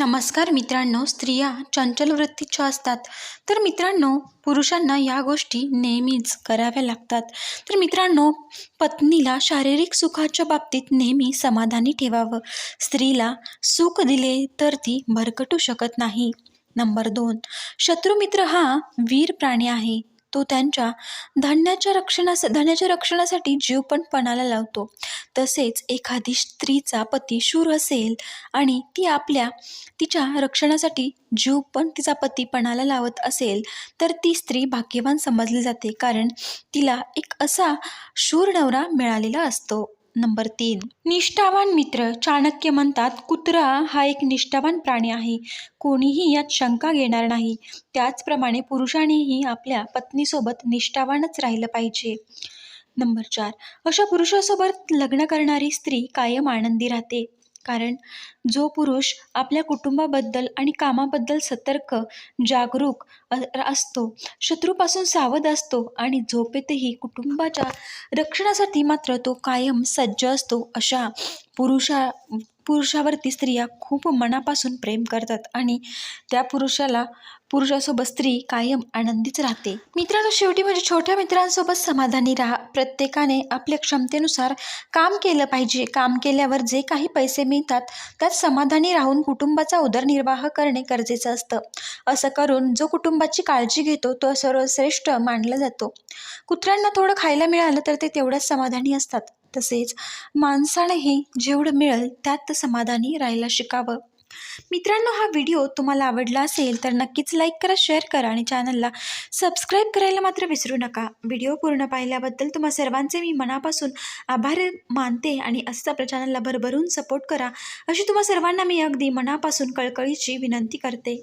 नमस्कार मित्रांनो स्त्रिया चंचल वृत्तीच्या असतात. तर मित्रांनो पुरुषांना या गोष्टी नेहमीच कराव्या लागतात. तर मित्रांनो पत्नीला शारीरिक सुखाच्या बाबतीत नेहमी समाधानी ठेवावं. स्त्रीला सुख दिले तर ती भरकटू शकत नाही. नंबर दोन शत्रुमित्र हा वीर प्राणी आहे. तो त्यांच्या धान्याच्या रक्षणास धान्याच्या रक्षणासाठी जीव पण पणाला लावतो. तसेच एखादी स्त्रीचा पती शूर असेल आणि ती आपल्या तिच्या रक्षणासाठी जीव पण तिचा पती पणाला लावत असेल तर ती स्त्री भाग्यवान समजली जाते कारण तिला एक असा शूर नवरा मिळालेला असतो. नंबर तीन. निष्ठावान मित्र चाणक्य म्हणतात कुत्रा हा एक निष्ठावान प्राणी आहे. कोणीही यात शंका घेणार नाही. त्याचप्रमाणे पुरुषानेही आपल्या पत्नीसोबत निष्ठावानच राहिलं पाहिजे. नंबर चार. अशा पुरुषासोबत लग्न करणारी स्त्री कायम आनंदी राहते. कारण जो पुरुष आपल्या कुटुंबाबद्दल आणि कामाबद्दल सतर्क जागरूक असतो शत्रूपासून सावध असतो आणि झोपेतही कुटुंबाच्या रक्षणासाठी मात्र तो कायम सज्ज असतो अशा पुरुषा पुरुषावरती स्त्रिया खूप मनापासून प्रेम करतात आणि त्या पुरुषाला पुरुषासोबत स्त्री कायम आनंदीच राहते. मित्रांनो शेवटी म्हणजे छोट्या मित्रांसोबत समाधानी राहा. प्रत्येकाने आपल्या क्षमतेनुसार काम केलं पाहिजे. काम केल्यावर जे काही पैसे मिळतात त्यात समाधानी राहून कुटुंबाचा उदरनिर्वाह करणे गरजेचं असतं. असं करून जो कुटुंबाची काळजी घेतो तो सर्वश्रेष्ठ मानला जातो. कुत्र्यांना थोडं खायला मिळालं तर ते तेवढ्याच समाधानी असतात. तसेच माणसानेही जेवढं मिळेल त्यात समाधानी राहायला शिकावं. मित्रांनो हा व्हिडिओ तुम्हाला आवडला असेल तर नक्कीच लाईक करा शेअर करा आणि चॅनलला सबस्क्राईब करायला मात्र विसरू नका. व्हिडिओ पूर्ण पाहिल्याबद्दल तुम्हा सर्वांचे मी मनापासून आभार मानते आणि असंच आपल्या चॅनलला भरभरून सपोर्ट करा. अशी तुम्हा सर्वांना मी अगदी मनापासून कळकळीची विनंती करते.